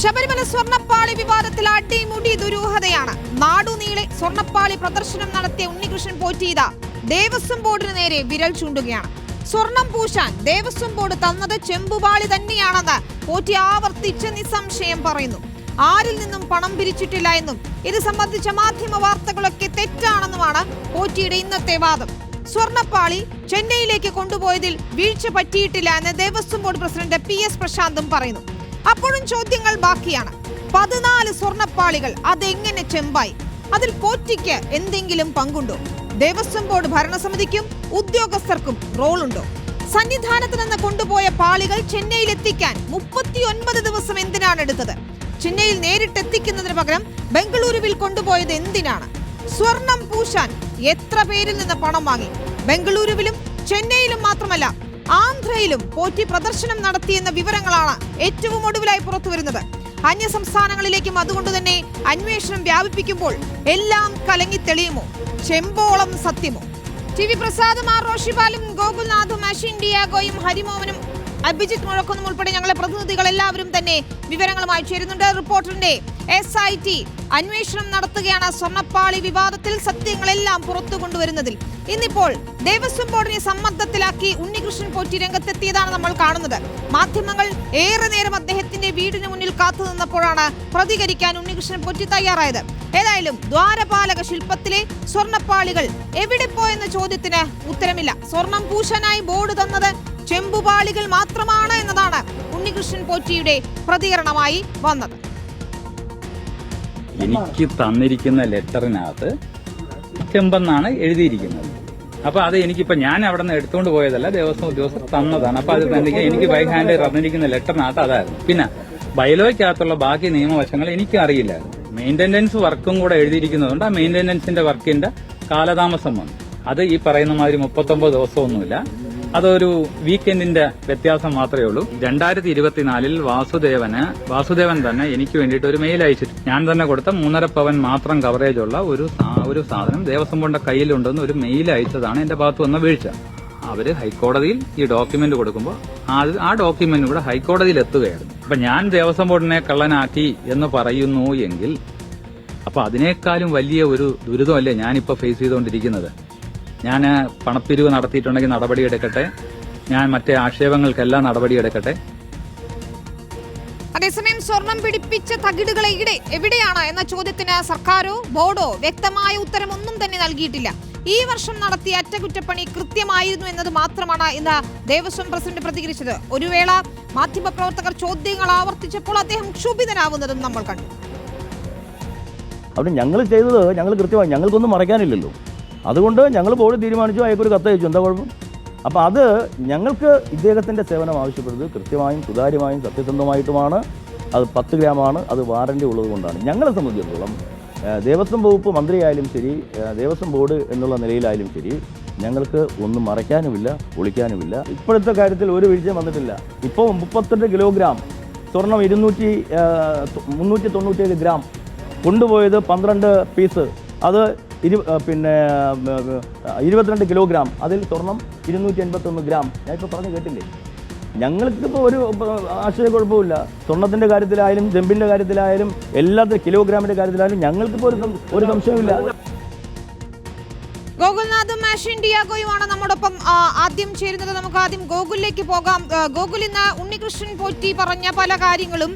ശബരിമല സ്വർണപ്പാളി വിവാദത്തിൽ അടിമുടി ദുരൂഹതയാണ്. നാടുനീളെ സ്വർണപ്പാളി പ്രദർശനം നടത്തിയ ഉണ്ണികൃഷ്ണൻ പോറ്റിയത ദേവസ്വം ബോർഡിന് നേരെ വിരൽ ചൂണ്ടുകയാണ്. സ്വർണം പൂശാൻ ദേവസ്വം ബോർഡ് തന്നത് ചെമ്പുപാളി തന്നെയാണെന്ന് പോറ്റി ആവർത്തിച്ച് നിസ്സംശയം പറയുന്നു. ആരിൽ നിന്നും പണം പിരിച്ചിട്ടില്ല എന്നും ഇത് സംബന്ധിച്ച മാധ്യമ വാർത്തകളൊക്കെ തെറ്റാണെന്നുമാണ് പോറ്റിയുടെ ഇന്നത്തെ വാദം. സ്വർണപ്പാളി ചെന്നൈയിലേക്ക് കൊണ്ടുപോയതിൽ വീഴ്ച പറ്റിയിട്ടില്ല എന്ന് Devaswom board president P S പ്രശാന്തും പറയുന്നു. അപ്പോഴും ചോദ്യങ്ങൾ ബാക്കിയാണ്. പതിനാല് സ്വർണപ്പാളികൾ അതെങ്ങനെ ചെമ്പായി? അതിൽ പോറ്റിക്ക് എന്തെങ്കിലും പങ്കുണ്ടോ? ദേവസ്വം ബോർഡ് ഭരണസമിതിക്കും ഉദ്യോഗസ്ഥർക്കും റോളുണ്ടോ? സന്നിധാനത്ത് നിന്ന് കൊണ്ടുപോയ പാളികൾ ചെന്നൈയിൽ എത്തിക്കാൻ മുപ്പത്തിയൊൻപത് ദിവസം എന്തിനാണ് എടുത്തത്? ചെന്നൈയിൽ നേരിട്ട് എത്തിക്കുന്നതിന് പകരം ബംഗളൂരുവിൽ കൊണ്ടുപോയത് എന്തിനാണ്? സ്വർണം പൂശാൻ എത്ര പേരിൽ നിന്ന് പണം വാങ്ങി? ബംഗളൂരുവിലും ചെന്നൈയിലും മാത്രമല്ല ആന്ധ്രയിലും പോറ്റി പ്രദർശനം നടത്തിയെന്ന വിവരങ്ങളാണ് ഏറ്റവും ഒടുവിലായി പുറത്തു വരുന്നത് അന്യ സംസ്ഥാനങ്ങളിലേക്കും അതുകൊണ്ട് തന്നെ അന്വേഷണം വ്യാപിപ്പിക്കുമ്പോൾ എല്ലാം കലങ്ങി തെളിയുമോ? ചെമ്പോളം സത്യമോ? ടി വി പ്രസാദും ആർ റോഷിപാലും ഗോകുൽനാഥും അഷിൻ ഡിയാഗോയും ഹരിമോഹനും അഭിജിത്ത് മുഴക്കുന്നും ഉൾപ്പെടെ ഞങ്ങളെ പ്രതിനിധികൾ എല്ലാവരും തന്നെ വിവരങ്ങളുമായി ചേരുന്നുണ്ട്. റിപ്പോർട്ടറിന്റെ എസ് ഐ ടി അന്വേഷണം നടത്തുകയാണ് സ്വർണപ്പാളി വിവാദത്തിൽ സത്യങ്ങളെല്ലാം പുറത്തു കൊണ്ടുവരുന്നതിൽ. ഇന്നിപ്പോൾ ദേവസ്വം ബോർഡിനെ സമ്മർദ്ദത്തിലാക്കി ഉണ്ണികൃഷ്ണൻ പോറ്റി രംഗത്തെത്തിയതാണ് നമ്മൾ കാണുന്നത്. മാധ്യമങ്ങൾ ഏറെ നേരം അദ്ദേഹത്തിന്റെ വീടിന് മുന്നിൽ കാത്തു നിന്നപ്പോഴാണ് പ്രതികരിക്കാൻ ഉണ്ണികൃഷ്ണൻ പോറ്റി തയ്യാറായത്. ഏതായാലും ദ്വാരപാലക ശില്പത്തിലെ സ്വർണപ്പാളികൾ എവിടെ പോയെന്ന ചോദ്യത്തിന് ഉത്തരമില്ല. സ്വർണം പൂശാനായി ബോർഡ് തന്നത് ചെമ്പുപാളികൾ മാത്രമാണ് എന്നതാണ് ഉണ്ണികൃഷ്ണൻ പോറ്റിയുടെ പ്രതികരണമായി വന്നത്. എനിക്ക് തന്നിരിക്കുന്ന ലെറ്ററിനകത്ത് ചെമ്പെന്നാണ് എഴുതിയിരിക്കുന്നത്. അപ്പൊ അത് എനിക്കിപ്പോ ഞാൻ അവിടെ നിന്ന് എടുത്തുകൊണ്ട് പോയതല്ല ദിവസം ഉദ്യോഗസ്ഥർ തന്നതാണ്. അപ്പൊ അത് തന്നെ എനിക്ക് ബൈ ഹാൻഡ് തന്നിരിക്കുന്ന ലെറ്ററിനകത്ത് അതായിരുന്നു. പിന്നെ ബൈലോയ്ക്കകത്തുള്ള ബാക്കി നിയമവശങ്ങൾ എനിക്ക് അറിയില്ലായിരുന്നു മെയിന്റനൻസ് വർക്കും കൂടെ എഴുതിയിരിക്കുന്നതുകൊണ്ട് ആ മെയിന്റനൻസിന്റെ വർക്കിന്റെ കാലതാമസം വന്നു. അത് ഈ പറയുന്ന മാതിരി മുപ്പത്തൊമ്പത് ദിവസമൊന്നുമില്ല. അതൊരു വീക്കെൻഡിന്റെ വ്യത്യാസം മാത്രമേ ഉള്ളൂ. രണ്ടായിരത്തി ഇരുപത്തിനാലിൽ വാസുദേവന് വാസുദേവൻ തന്നെ എനിക്ക് വേണ്ടിയിട്ട് ഒരു മെയിൽ അയച്ചിട്ട് ഞാൻ തന്നെ കൊടുത്ത മൂന്നര പവൻ മാത്രം കവറേജ് ഉള്ള ഒരു ഒരു സാധനം ദേവസ്വം ബോർഡിന്റെ കയ്യിലുണ്ടെന്ന് ഒരു മെയിൽ അയച്ചതാണ് എന്റെ ഭാഗത്ത് വന്ന വീഴ്ച. അവർ ഹൈക്കോടതിയിൽ ഈ ഡോക്യുമെന്റ് കൊടുക്കുമ്പോൾ ആ ഡോക്യുമെന്റ് കൂടെ ഹൈക്കോടതിയിൽ എത്തുകയായിരുന്നു അപ്പൊ ഞാൻ ദേവസ്വം ബോർഡിനെ കള്ളനാക്കി എന്ന് പറയുന്നു എങ്കിൽ അപ്പൊ അതിനേക്കാളും വലിയ ഒരു ദുരിതമല്ലേ ഞാനിപ്പോ ഫേസ് ചെയ്തുകൊണ്ടിരിക്കുന്നത്? ഞാൻ പണപ്പിരിവ് നടത്തിയിട്ടുണ്ടെങ്കിൽ നടപടിയെടുക്കട്ടെ ഞാൻ മറ്റേ ആക്ഷേപങ്ങൾക്കെല്ലാം നടപടിയെടുക്കട്ടെ അതേസമയം സ്വർണം പിടിപ്പിച്ച തകിടുകളെ എവിടെ എവിടെയാണ് എന്ന ചോദ്യത്തിന് സർക്കാരോ ബോർഡോ വ്യക്തമായ ഉത്തരമൊന്നും തന്നെ നൽകിയിട്ടില്ല. ഈ വർഷം നടത്തിയ അറ്റകുറ്റപ്പണി കൃത്യമായിരുന്നു എന്നത് മാത്രമാണ് ഇന്ന് ദേവസ്വം പ്രസിഡന്റ് പ്രതികരിച്ചത്. ഒരു വേള മാധ്യമപ്രവർത്തകർ ചോദ്യങ്ങൾ ആവർത്തിച്ചപ്പോൾ അദ്ദേഹം ക്ഷുഭിതനാവുന്നതും നമ്മൾ കണ്ടു. അവിടെ ഞങ്ങൾ ചെയ്തത് ഞങ്ങൾ കൃത്യമായി ഞങ്ങൾക്കൊന്നും മറയ്ക്കാനില്ലല്ലോ. അതുകൊണ്ട് ഞങ്ങൾ ബോർഡ് തീരുമാനിച്ചു അയക്കൊരു കത്ത് അയച്ചു. എന്താ കുഴപ്പം? അപ്പോൾ അത് ഞങ്ങൾക്ക് ഇദ്ദേഹത്തിന്റെ സേവനം ആവശ്യപ്പെടുന്നത് കൃത്യമായും സുതാര്യമായും സത്യസന്ധമായിട്ടുമാണ്. അത് പത്ത് ഗ്രാമാണ് അത് വാറന്റി ഉള്ളത് കൊണ്ടാണ്. ഞങ്ങളെ സംബന്ധിച്ചിടത്തോളം ദേവസ്വം വകുപ്പ് മന്ത്രിയായാലും ശരി ദേവസ്വം ബോർഡ് എന്നുള്ള നിലയിലായാലും ശരി ഞങ്ങൾക്ക് ഒന്നും മറയ്ക്കാനുമില്ല ഒളിക്കാനുമില്ല ഇപ്പോഴത്തെ കാര്യത്തിൽ ഒരു വീഴ്ചയും വന്നിട്ടില്ല. ഇപ്പോൾ മുപ്പത്തെട്ട് കിലോഗ്രാം സ്വർണം ഇരുന്നൂറ്റി മുന്നൂറ്റി തൊണ്ണൂറ്റേഴ് ഗ്രാം കൊണ്ടുപോയത് പന്ത്രണ്ട് പീസ്. അത് ഇരു പിന്നെ ഇരുപത്തിരണ്ട് കിലോഗ്രാം. അതിൽ സ്വർണം ഇരുന്നൂറ്റി എൺപത്തൊന്ന് ഗ്രാം. ഞാൻ ഇപ്പോൾ പറഞ്ഞു കേട്ടില്ലേ? ഞങ്ങൾക്കിപ്പോൾ ഒരു ആശയക്കുഴപ്പമില്ല സ്വർണത്തിന്റെ കാര്യത്തിലായാലും ചെമ്പിന്റെ കാര്യത്തിലായാലും എല്ലാത്തിനും കിലോഗ്രാമിന്റെ കാര്യത്തിലായാലും ഞങ്ങൾക്കിപ്പോൾ ഒരു ഒരു സംശയമില്ല ആഷിൻ ഡിയാഗോയുമാണ് നമ്മോടൊപ്പം ആദ്യം ചേരുന്നത്. നമുക്ക് ആദ്യം ഗോകുലിലേക്ക് പോകാം. ഗോകുൽ ഇന്ന് ഉണ്ണികൃഷ്ണൻ പോറ്റി പറഞ്ഞ പല കാര്യങ്ങളും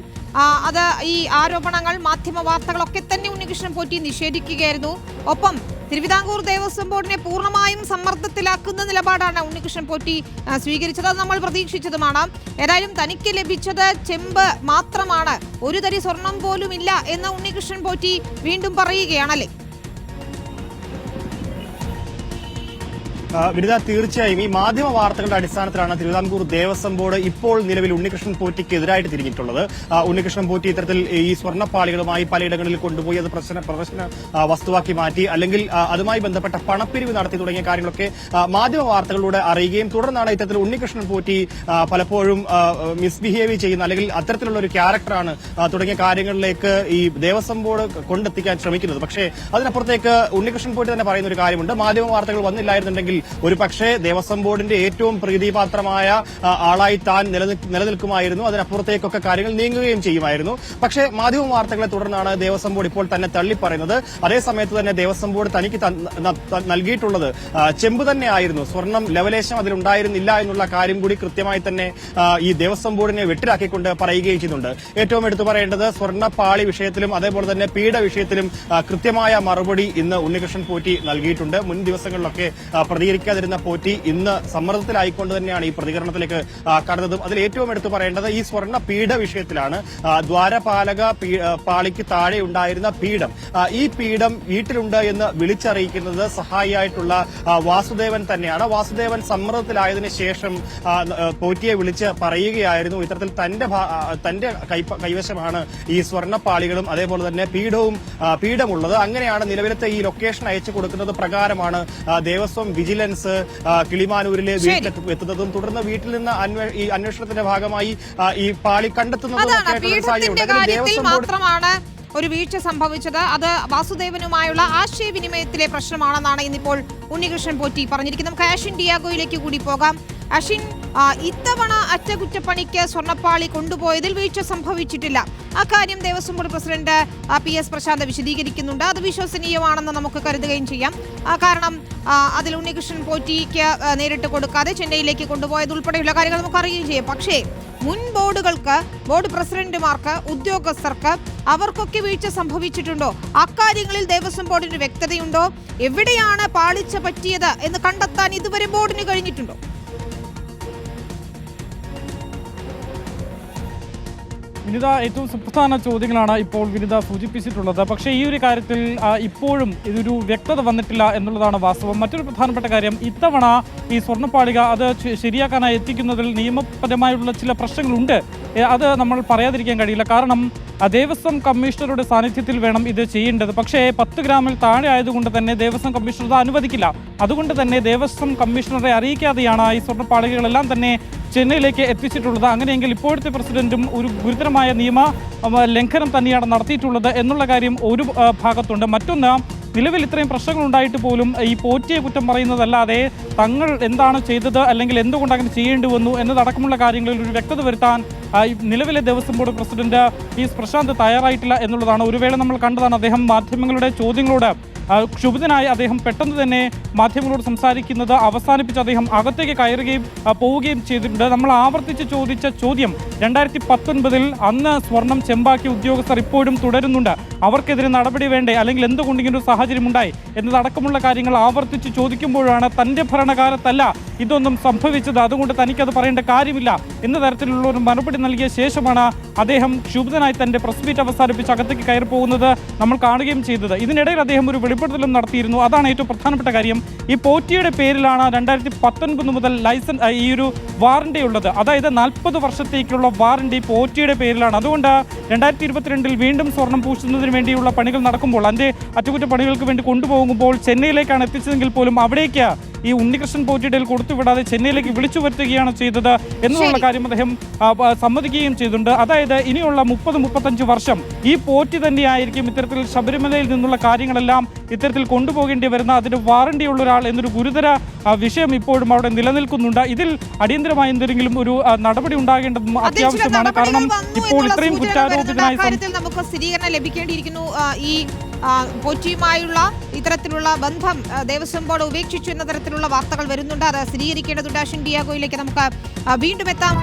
അത് ഈ ആരോപണങ്ങൾ മാധ്യമ വാർത്തകളൊക്കെ തന്നെ ഉണ്ണികൃഷ്ണൻ പോറ്റി നിഷേധിക്കുകയായിരുന്നു. ഒപ്പം തിരുവിതാംകൂർ ദേവസ്വം ബോർഡിനെ പൂർണമായും സമ്മർദ്ദത്തിലാക്കുന്ന നിലപാടാണ് ഉണ്ണികൃഷ്ണൻ പോറ്റി സ്വീകരിച്ചത്. അത് നമ്മൾ പ്രതീക്ഷിച്ചതുമാണ്. ഏതായാലും തനിക്ക് ലഭിച്ചത് ചെമ്പ് മാത്രമാണ്. ഒരു തരി സ്വർണം പോലും ഇല്ല എന്ന് ഉണ്ണികൃഷ്ണൻ പോറ്റി വീണ്ടും പറയുകയാണല്ലേ? വിനിത തീർച്ചയായും ഈ മാധ്യമ വാർത്തകളുടെ അടിസ്ഥാനത്തിലാണ് തിരുവിതാംകൂർ ദേവസ്വം ബോർഡ് ഇപ്പോൾ നിലവിൽ ഉണ്ണികൃഷ്ണൻ പോറ്റിക്ക് എതിരായിട്ട് തിരിഞ്ഞിട്ടുള്ളത്. ഉണ്ണികൃഷ്ണൻ പോറ്റി ഇത്തരത്തിൽ ഈ സ്വർണപ്പാളികളുമായി പലയിടങ്ങളിൽ കൊണ്ടുപോയി അത് പ്രശ്ന പ്രദർശന വസ്തുവാക്കി മാറ്റി അല്ലെങ്കിൽ അതുമായി ബന്ധപ്പെട്ട പണപ്പിരിവ് നടത്തി തുടങ്ങിയ കാര്യങ്ങളൊക്കെ മാധ്യമ വാർത്തകളിലൂടെ അറിയുകയും തുടർന്നാണ് ഇത്തരത്തിൽ ഉണ്ണികൃഷ്ണൻ പോറ്റി പലപ്പോഴും മിസ്ബിഹേവ് ചെയ്യുന്ന അല്ലെങ്കിൽ അത്തരത്തിലുള്ള ഒരു ക്യാരക്ടറാണ് തുടങ്ങിയ കാര്യങ്ങളിലേക്ക് ഈ ദേവസ്വം ബോർഡ് കൊണ്ടെത്തിക്കാൻ ശ്രമിക്കുന്നത്. പക്ഷേ അതിനപ്പുറത്തേക്ക് ഉണ്ണികൃഷ്ണൻ പോറ്റി തന്നെ പറയുന്ന ഒരു കാര്യമുണ്ട്. മാധ്യമ വാർത്തകൾ വന്നില്ലായിരുന്നുണ്ടെങ്കിൽ ഒരു പക്ഷേ ദേവസ്വം ബോർഡിന്റെ ഏറ്റവും പ്രീതിപാത്രമായ ആളായി താൻ നിലനിൽ- നിലനിൽക്കുമായിരുന്നു. അതിനപ്പുറത്തേക്കൊക്കെ കാര്യങ്ങൾ നീങ്ങുകയും ചെയ്യുമായിരുന്നു. പക്ഷേ മാധ്യമ വാർത്തകളെ തുടർന്നാണ് ദേവസ്വം ബോർഡ് ഇപ്പോൾ തന്നെ തള്ളിപ്പറയുന്നത്. അതേസമയത്ത് തന്നെ ദേവസ്വം ബോർഡ് തനിക്ക് നൽകിയിട്ടുള്ളത് ചെമ്പ് ചെമ്പ് തന്നെയായിരുന്നു. സ്വർണം ലവലേശം അതിലുണ്ടായിരുന്നില്ല എന്നുള്ള കാര്യം കൂടി കൃത്യമായി തന്നെ ഈ ദേവസ്വം ബോർഡിനെ വെട്ടിലാക്കിക്കൊണ്ട് പറയുകയും ചെയ്യുന്നുണ്ട്. ഏറ്റവും എടുത്തു പറയേണ്ടത് സ്വർണപ്പാളി വിഷയത്തിലും അതേപോലെ തന്നെ പീഡ വിഷയത്തിലും കൃത്യമായ മറുപടി ഇന്ന് ഉണ്ണികൃഷ്ണൻ പോറ്റി നൽകിയിട്ടുണ്ട്. മുൻ ദിവസങ്ങളിലൊക്കെ ആ, പ്രതികരിക്കാതിരുന്ന പോറ്റി ഇന്ന് സമ്മർദ്ദത്തിലായിക്കൊണ്ട് തന്നെയാണ് ഈ പ്രതികരണത്തിലേക്ക് കടന്നതും. അതിൽ ഏറ്റവും എടുത്തു പറയേണ്ടത് ഈ സ്വർണ പീഠ വിഷയത്തിലാണ്. ദ്വാരപാലക പാളിക്ക് താഴെ ഉണ്ടായിരുന്ന പീഠം. ഈ പീഠം വീട്ടിലുണ്ട് എന്ന് വിളിച്ചറിയിക്കുന്നത് സഹായിയായിട്ടുള്ള വാസുദേവൻ തന്നെയാണ്. വാസുദേവൻ സമ്മർദ്ദത്തിലായതിനു ശേഷം പോറ്റിയെ വിളിച്ച് പറയുകയായിരുന്നു. ഇത്തരത്തിൽ തന്റെ തന്റെ കൈവശമാണ് ഈ സ്വർണപ്പാളികളും അതേപോലെ തന്നെ പീഠവും പീഠമുള്ളത്. അങ്ങനെയാണ് നിലവിലത്തെ ഈ ലൊക്കേഷൻ അയച്ചു കൊടുക്കുന്നത്. പ്രകാരമാണ് ദേവസ്വം വിജിലൻസ് ആ, കിളിമാനൂരിലെ. എത്തുന്നതും തുടർന്ന് വീട്ടിൽ നിന്ന് ഈ അന്വേഷണത്തിന്റെ ഭാഗമായി ഈ പാളി കണ്ടെത്തുന്നതും മാത്രമാണ് ഒരു വീഴ്ച സംഭവിച്ചത്. അത് വാസുദേവനുമായുള്ള ആശയവിനിമയത്തിലെ പ്രശ്നമാണെന്നാണ് ഇന്നിപ്പോൾ ഉണ്ണികൃഷ്ണൻ പോറ്റി പറഞ്ഞിരിക്കുന്നത്. നമുക്ക് ആഷിൻ ഡിയാഗോയിലേക്ക് കൂടി പോകാം. അഷിൻ ഇത്തവണ അറ്റകുറ്റപ്പണിക്ക് സ്വർണപ്പാളി കൊണ്ടുപോയതിൽ വീഴ്ച സംഭവിച്ചിട്ടില്ല. അക്കാര്യം Devaswom board president P S Prasanth വിശദീകരിക്കുന്നുണ്ട്. അത് വിശ്വസനീയമാണെന്ന് നമുക്ക് കരുതുകയും ചെയ്യാം. കാരണം അതിൽ ഉണ്ണികൃഷ്ണൻ പോറ്റിക്ക് നേരിട്ട് കൊടുക്കാതെ ചെന്നൈയിലേക്ക് കൊണ്ടുപോയത് ഉൾപ്പെടെയുള്ള കാര്യങ്ങൾ നമുക്ക് അറിയുകയും ചെയ്യാം. പക്ഷേ മുൻ ബോർഡുകൾക്ക് ബോർഡ് പ്രസിഡന്റുമാർക്ക് ഉദ്യോഗസ്ഥർക്ക് അവർക്കൊക്കെ വീഴ്ച സംഭവിച്ചിട്ടുണ്ടോ? അക്കാര്യങ്ങളിൽ ദേവസ്വം ബോർഡിന് വ്യക്തതയുണ്ടോ? എവിടെയാണ് പാളിച്ച പറ്റിയത് എന്ന് കണ്ടെത്താൻ ഇതുവരെ ബോർഡിന് കഴിഞ്ഞിട്ടുണ്ടോ? വിനിത ഏറ്റവും സുപ്രധാന ചോദ്യങ്ങളാണ് ഇപ്പോൾ വിനിത സൂചിപ്പിച്ചിട്ടുള്ളത്. പക്ഷേ ഈ ഒരു കാര്യത്തിൽ ഇപ്പോഴും ഇതൊരു വ്യക്തത വന്നിട്ടില്ല എന്നുള്ളതാണ് വാസ്തവം. മറ്റൊരു പ്രധാനപ്പെട്ട കാര്യം ഇത്തവണ ഈ സ്വർണപ്പാളിക അത് ശരിയാക്കാനായി എത്തിക്കുന്നതിൽ നിയമപരമായുള്ള ചില പ്രശ്നങ്ങളുണ്ട്. അത് നമ്മൾ പറയാതിരിക്കാൻ കഴിയില്ല. കാരണം ദേവസ്വം കമ്മീഷണറുടെ സാന്നിധ്യത്തിൽ വേണം ഇത് ചെയ്യേണ്ടത്. പക്ഷേ പത്ത് ഗ്രാമിൽ താഴെ ആയതുകൊണ്ട് തന്നെ ദേവസ്വം കമ്മീഷണർ അത് അനുവദിക്കില്ല. അതുകൊണ്ട് തന്നെ ദേവസ്വം കമ്മീഷണറെ അറിയിക്കാതെയാണ് ഈ സ്വർണപ്പാളികളെല്ലാം തന്നെ ചെന്നൈയിലേക്ക് എത്തിച്ചിട്ടുള്ളത്. അങ്ങനെയെങ്കിൽ ഇപ്പോഴത്തെ പ്രസിഡന്റും ഒരു ഗുരുതരമായ നിയമ ലംഘനം തന്നെയാണ് നടത്തിയിട്ടുള്ളത് എന്നുള്ള കാര്യം ഒരു ഭാഗത്തുണ്ട്. മറ്റൊന്ന് നിലവിൽ ഇത്രയും പ്രശ്നങ്ങൾ ഉണ്ടായിട്ട് പോലും ഈ പോറ്റിയെ കുറ്റം പറയുന്നതല്ലാതെ തങ്ങൾ എന്താണ് ചെയ്തത് അല്ലെങ്കിൽ എന്തുകൊണ്ട് അങ്ങനെ ചെയ്യേണ്ടി വന്നു എന്നതടക്കമുള്ള കാര്യങ്ങളിൽ ഒരു വ്യക്തത വരുത്താൻ നിലവിലെ Devaswom board president S Prasanth തയ്യാറായിട്ടില്ല എന്നുള്ളതാണ്. ഒരു വേള നമ്മൾ കണ്ടതാണ് അദ്ദേഹം മാധ്യമങ്ങളുടെ ചോദ്യങ്ങളോട് ക്ഷുഭിതനായി അദ്ദേഹം പെട്ടെന്ന് തന്നെ മാധ്യമങ്ങളോട് സംസാരിക്കുന്നത് അവസാനിപ്പിച്ച് അദ്ദേഹം അകത്തേക്ക് കയറുകയും പോവുകയും ചെയ്തിട്ടുണ്ട്. നമ്മൾ ആവർത്തിച്ച് ചോദിച്ച ചോദ്യം രണ്ടായിരത്തി പത്തൊൻപതിൽ അന്ന് സ്വർണം ചെമ്പാക്കിയ ഉദ്യോഗസ്ഥർ ഇപ്പോഴും തുടരുന്നുണ്ട്. അവർക്കെതിരെ നടപടി വേണ്ടേ? അല്ലെങ്കിൽ എന്തുകൊണ്ട് ഇങ്ങനൊരു സാഹചര്യം ഉണ്ടായി എന്നതടക്കമുള്ള കാര്യങ്ങൾ ആവർത്തിച്ച് ചോദിക്കുമ്പോഴാണ് തന്റെ ഭരണകാലത്തല്ല ഇതൊന്നും സംഭവിച്ചത് അതുകൊണ്ട് തനിക്കത് പറയേണ്ട കാര്യമില്ല എന്ന തരത്തിലുള്ള ഒരു മറുപടി നൽകിയ ശേഷമാണ് അദ്ദേഹം ക്ഷുഭിതനായി തന്റെ പ്രസ് മീറ്റ് അവസാനിപ്പിച്ച് അകത്തേക്ക് കയറി പോകുന്നത് നമ്മൾ കാണുകയും ചെയ്തത്. ഇതിനിടയിൽ അദ്ദേഹം ഒരു വെളിപ്പെടുത്തലും നടത്തിയിരുന്നു. അതാണ് ഏറ്റവും പ്രധാനപ്പെട്ട കാര്യം. ഈ പോറ്റിയുടെ പേരിലാണ് രണ്ടായിരത്തി പത്തൊൻപത് മുതൽ ലൈസൻസ് ഈ ഒരു വാറണ്ടി ഉള്ളത്. അതായത് നാൽപ്പത് വർഷത്തേക്കുള്ള വാറണ്ടി പോറ്റിയുടെ പേരിലാണ്. അതുകൊണ്ട് രണ്ടായിരത്തി ഇരുപത്തിരണ്ടിൽ വീണ്ടും സ്വർണം പൂശുന്നതിന് വേണ്ടിയുള്ള പണികൾ നടക്കുമ്പോൾ അതിന്റെ അറ്റകുറ്റപ്പണികൾക്ക് വേണ്ടി കൊണ്ടുപോകുമ്പോൾ ചെന്നൈയിലേക്കാണ് എത്തിച്ചതെങ്കിൽ പോലും അവിടേക്ക് ഈ ഉണ്ണികൃഷ്ണൻ കൊടുത്തു കൊടുത്തുവിടാതെ ചെന്നൈയിലേക്ക് വിളിച്ചു വരുത്തുകയാണ് ചെയ്തത് എന്നുള്ള കാര്യം അദ്ദേഹം സമ്മതിക്കുകയും ചെയ്തിട്ടുണ്ട്. അതായത് ഇനിയുള്ള മുപ്പത് മുപ്പത്തഞ്ച് വർഷം ഈ പോറ്റി തന്നെയായിരിക്കും ഇത്തരത്തിൽ ശബരിമലയിൽ നിന്നുള്ള കാര്യങ്ങളെല്ലാം ഇത്തരത്തിൽ കൊണ്ടുപോകേണ്ടി വരുന്ന അതിന് വാറണ്ടിയുള്ള ഒരാൾ എന്നൊരു ഗുരുതര വിഷയം ഇപ്പോഴും അവിടെ നിലനിൽക്കുന്നുണ്ട്. ഇതിൽ അടിയന്തരമായി എന്തെങ്കിലും ഒരു നടപടി ഉണ്ടാകേണ്ടത് അത്യാവശ്യമാണ്. കാരണം ഇപ്പോൾ ഇത്രയും. കുറ്റാരോപിതനായി നമുക്ക് സ്ഥിരീകരണം ലഭിക്കേണ്ടിയിരിക്കുന്നു. ഈ കൊച്ചിയുമായുള്ള ഇത്തരത്തിലുള്ള ബന്ധം ദേവസ്വം ബോർഡ് ഉപേക്ഷിച്ചു എന്ന തരത്തിലുള്ള വാർത്തകൾ വരുന്നുണ്ട്. അത് സ്ഥിരീകരിക്കേണ്ടതുണ്ട്. അഷിൻ ഡിയാഗോയിലേക്ക് നമുക്ക് വീണ്ടും എത്താം.